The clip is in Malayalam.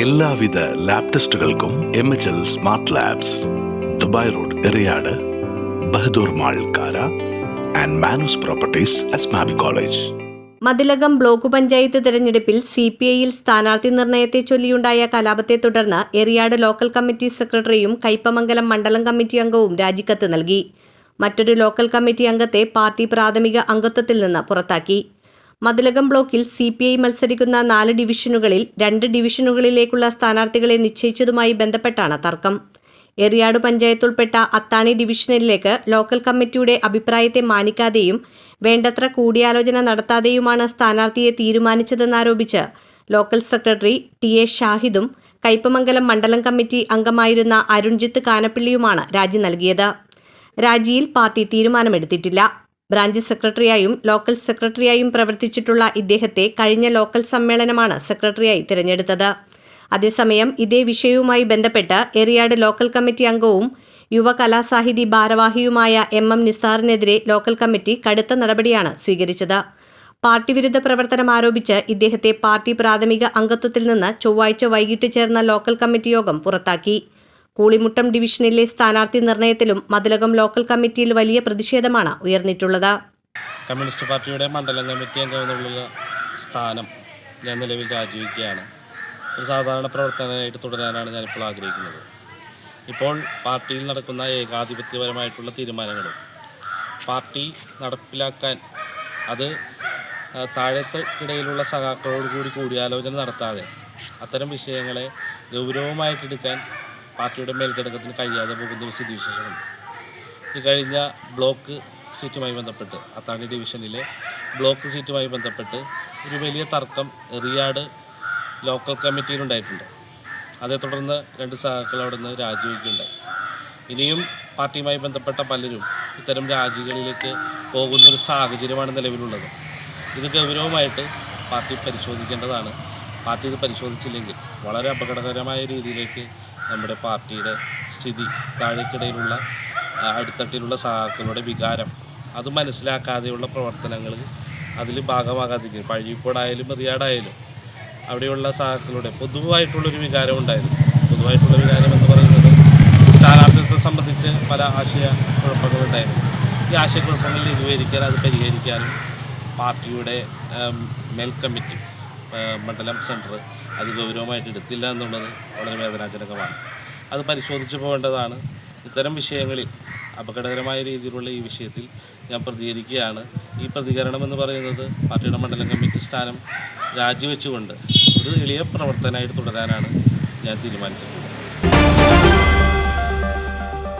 എല്ലാവിധ lab ടെസ്റ്റുകൾക്കും M H L smart labs Dubai road Eriyad Bahadur mall Kara and Manoos properties Asmabi college Mathilakam block panchayat തെരഞ്ഞെടുപ്പിൽ സി പി ഐയിൽ സ്ഥാനാർത്ഥി നിർണയത്തെ ചൊല്ലിയുണ്ടായ കലാപത്തെ തുടർന്ന് എറിയാട് ലോക്കൽ കമ്മിറ്റി സെക്രട്ടറിയും കയ്പമംഗലം മണ്ഡലം കമ്മിറ്റി അംഗവും രാജിക്കത്ത് നൽകി. മറ്റൊരു ലോക്കൽ കമ്മിറ്റി അംഗത്തെ പാർട്ടി പ്രാഥമിക അംഗത്വത്തിൽ നിന്ന് പുറത്താക്കി. മതിലകം ബ്ലോക്കിൽ സി പി ഐ മത്സരിക്കുന്ന നാല് ഡിവിഷനുകളിൽ രണ്ട് ഡിവിഷനുകളിലേക്കുള്ള സ്ഥാനാർത്ഥികളെ നിശ്ചയിച്ചതുമായി ബന്ധപ്പെട്ടാണ് തർക്കം. എറിയാട് പഞ്ചായത്ത് ഉൾപ്പെട്ട അത്താണി ഡിവിഷനിലേക്ക് ലോക്കൽ കമ്മിറ്റിയുടെ അഭിപ്രായത്തെ മാനിക്കാതെയും വേണ്ടത്ര കൂടിയാലോചന നടത്താതെയുമാണ് സ്ഥാനാർത്ഥിയെ തീരുമാനിച്ചതെന്നാരോപിച്ച് ലോക്കൽ സെക്രട്ടറി ടി എ ഷാഹിദും കയ്പമംഗലം മണ്ഡലം കമ്മിറ്റി അംഗമായിരുന്ന അരുൺജിത്ത് കാനപ്പിള്ളിയുമാണ് രാജി നൽകിയത്. രാജിയിൽ പാർട്ടി തീരുമാനമെടുത്തിട്ടില്ല. ബ്രാഞ്ച് സെക്രട്ടറിയായും ലോക്കൽ സെക്രട്ടറിയായും പ്രവർത്തിച്ചിട്ടുള്ള ഇദ്ദേഹത്തെ കഴിഞ്ഞ ലോക്കൽ സമ്മേളനമാണ് സെക്രട്ടറിയായി തിരഞ്ഞെടുത്തത്. അതേസമയം ഇതേ വിഷയവുമായി ബന്ധപ്പെട്ട് എറിയാട് ലോക്കൽ കമ്മിറ്റി അംഗവും യുവ കലാസാഹിതി ഭാരവാഹിയുമായ എം എം നിസാറിനെതിരെ ലോക്കൽ കമ്മിറ്റി കടുത്ത നടപടിയാണ് സ്വീകരിച്ചത്. പാർട്ടി വിരുദ്ധ പ്രവർത്തനം ആരോപിച്ച് ഇദ്ദേഹത്തെ പാർട്ടി പ്രാഥമിക അംഗത്വത്തിൽ നിന്ന് ചൊവ്വാഴ്ച വൈകിട്ട് ചേർന്ന ലോക്കൽ കമ്മിറ്റി യോഗം പുറത്താക്കി. കൂളിമുട്ടം ഡിവിഷനിലെ സ്ഥാനാർത്ഥി നിർണയത്തിലും മതിലകം ലോക്കൽ കമ്മിറ്റിയിൽ വലിയ പ്രതിഷേധമാണ് ഉയർന്നിട്ടുള്ളത്. കമ്മ്യൂണിസ്റ്റ് പാർട്ടിയുടെ മണ്ഡലം കമ്മിറ്റി അംഗമെന്നുള്ള സ്ഥാനം ഞാൻ നിലവിൽ രാജിവെക്കുകയാണ്. ഒരു സാധാരണ പ്രവർത്തനമായിട്ട് തുടരാനാണ് ഞാനിപ്പോൾ ആഗ്രഹിക്കുന്നത്. ഇപ്പോൾ പാർട്ടിയിൽ നടക്കുന്ന ഏകാധിപത്യപരമായിട്ടുള്ള തീരുമാനങ്ങളും പാർട്ടി നടപ്പിലാക്കാൻ അത് ആ, താഴെക്കിടയിലുള്ള സഖാക്കളോട് കൂടി കൂടിയാലോചന നടത്താതെ അത്തരം വിഷയങ്ങളെ ഗൗരവമായിട്ടെടുക്കാൻ പാർട്ടിയുടെ മേൽഘടകത്തിന് കഴിയാതെ പോകുന്ന ഒരു സ്ഥിതിവിശേഷമുണ്ട്. ഈ കഴിഞ്ഞ ബ്ലോക്ക് സീറ്റുമായി ബന്ധപ്പെട്ട് അത്താണി ഡിവിഷനിലെ ബ്ലോക്ക് സീറ്റുമായി ബന്ധപ്പെട്ട് ഒരു വലിയ തർക്കം എറിയാട് ലോക്കൽ കമ്മിറ്റിയിലുണ്ടായിട്ടുണ്ട് അതേ തുടർന്ന് രണ്ട് സഹാക്കൾ അവിടെ നിന്ന് രാജിവെക്കുകയുണ്ടായി. ഇനിയും പാർട്ടിയുമായി ബന്ധപ്പെട്ട പലരും ഇത്തരം രാജികളിലേക്ക് പോകുന്ന ഒരു സാഹചര്യമാണ് നിലവിലുള്ളത്. ഇത് ഗൗരവമായിട്ട് പാർട്ടി പരിശോധിക്കേണ്ടതാണ്. പാർട്ടി ഇത് പരിശോധിച്ചില്ലെങ്കിൽ വളരെ അപകടകരമായ രീതിയിലേക്ക് നമ്മുടെ പാർട്ടിയുടെ സ്ഥിതി താഴേക്കിടയിലുള്ള അടിത്തട്ടിലുള്ള സഹാക്കളുടെ വികാരം. അത് മനസ്സിലാക്കാതെയുള്ള പ്രവർത്തനങ്ങൾ അതിൽ ഭാഗമാകാതിരിക്കും. പഴിപ്പോടായാലും റിയാടായാലും അവിടെയുള്ള സഹാക്കളുടെ പൊതുവായിട്ടുള്ളൊരു വികാരം ഉണ്ടായിരുന്നു. പൊതുവായിട്ടുള്ള വികാരം എന്ന് പറയുന്നത് സ്ഥാനാർത്ഥിത്വത്തെ സംബന്ധിച്ച് പല ആശയ കുഴപ്പങ്ങളുണ്ടായിരുന്നു ഈ ആശയക്കുഴപ്പങ്ങൾ ലഘൂകരിക്കാൻ അത് പരിഹരിക്കാനും പാർട്ടിയുടെ മെൽ കമ്മിറ്റി മണ്ഡലം സെന്റർ അത് ഗൗരവമായിട്ട് എടുത്തില്ല എന്നുള്ളത് വളരെ വേദനാജനകമാണ്. അത് പരിശോധിച്ചു പോകേണ്ടതാണ്. ഇത്തരം വിഷയങ്ങളിൽ അപകടകരമായ രീതിയിലുള്ള ഈ വിഷയത്തിൽ ഞാൻ പ്രതികരിക്കുകയാണ്. ഈ പ്രതികരണം എന്ന് പറയുന്നത് പാർട്ടിയുടെ മണ്ഡലം കമ്മിറ്റി സ്ഥാനം രാജിവെച്ചുകൊണ്ട് ഒരു എളിയ പ്രവർത്തനമായിട്ട് തുടരാനാണ് ഞാൻ തീരുമാനിച്ചിട്ടുള്ളത്.